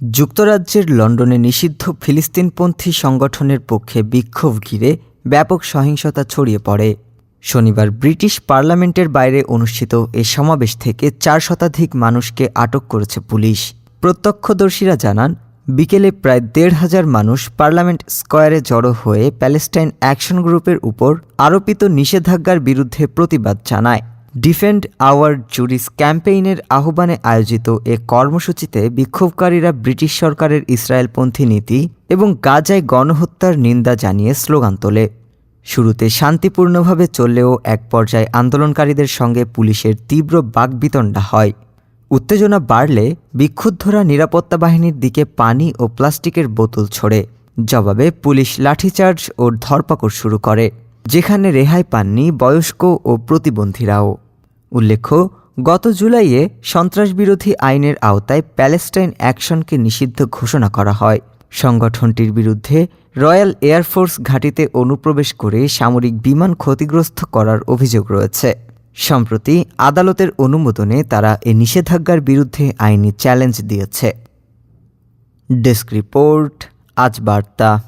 যুক্তরাজ্যের লন্ডনে নিষিদ্ধ ফিলিস্তিনপন্থী সংগঠনের পক্ষে বিক্ষোভ ঘিরে ব্যাপক সহিংসতা ছড়িয়ে পড়ে। শনিবার ব্রিটিশ পার্লামেন্টের বাইরে অনুষ্ঠিত এ সমাবেশ থেকে চার শতাধিক মানুষকে আটক করেছে পুলিশ। প্রত্যক্ষদর্শীরা জানান, বিকেলে প্রায় দেড় হাজার মানুষ পার্লামেন্ট স্কয়ারে জড়ো হয়ে প্যালেস্টাইন অ্যাকশন গ্রুপের উপর আরোপিত নিষেধাজ্ঞার বিরুদ্ধে প্রতিবাদ জানায়। ডিফেন্ড আওয়ার জুরিস ক্যাম্পেইনের আহ্বানে আয়োজিত এ কর্মসূচিতে বিক্ষোভকারীরা ব্রিটিশ সরকারের ইসরায়েলপন্থী নীতি এবং গাজায় গণহত্যার নিন্দা জানিয়ে স্লোগান তোলে। শুরুতে শান্তিপূর্ণভাবে চললেও এক পর্যায়ে আন্দোলনকারীদের সঙ্গে পুলিশের তীব্র বাকবিতণ্ডা হয়। উত্তেজনা বাড়লে বিক্ষুব্ধরা নিরাপত্তা বাহিনীর দিকে পানি ও প্লাস্টিকের বোতল ছোড়ে। জবাবে পুলিশ লাঠিচার্জ ও ধরপাকড় শুরু করে, যেখানে রেহাই পাননি বয়স্ক ও প্রতিবন্ধীরাও। উল্লেখ্য, গত জুলাইয়ে সন্ত্রাসবিরোধী আইনের আওতায় প্যালেস্টাইন অ্যাকশনকে নিষিদ্ধ ঘোষণা করা হয়। সংগঠনটির বিরুদ্ধে রয়্যাল এয়ারফোর্স ঘাঁটিতে অনুপ্রবেশ করে সামরিক বিমান ক্ষতিগ্রস্ত করার অভিযোগ রয়েছে। সম্প্রতি আদালতের অনুমোদনে তারা এ নিষেধাজ্ঞার বিরুদ্ধে আইনি চ্যালেঞ্জ দিয়েছে। ডেস্ক রিপোর্ট, আজ বার্তা।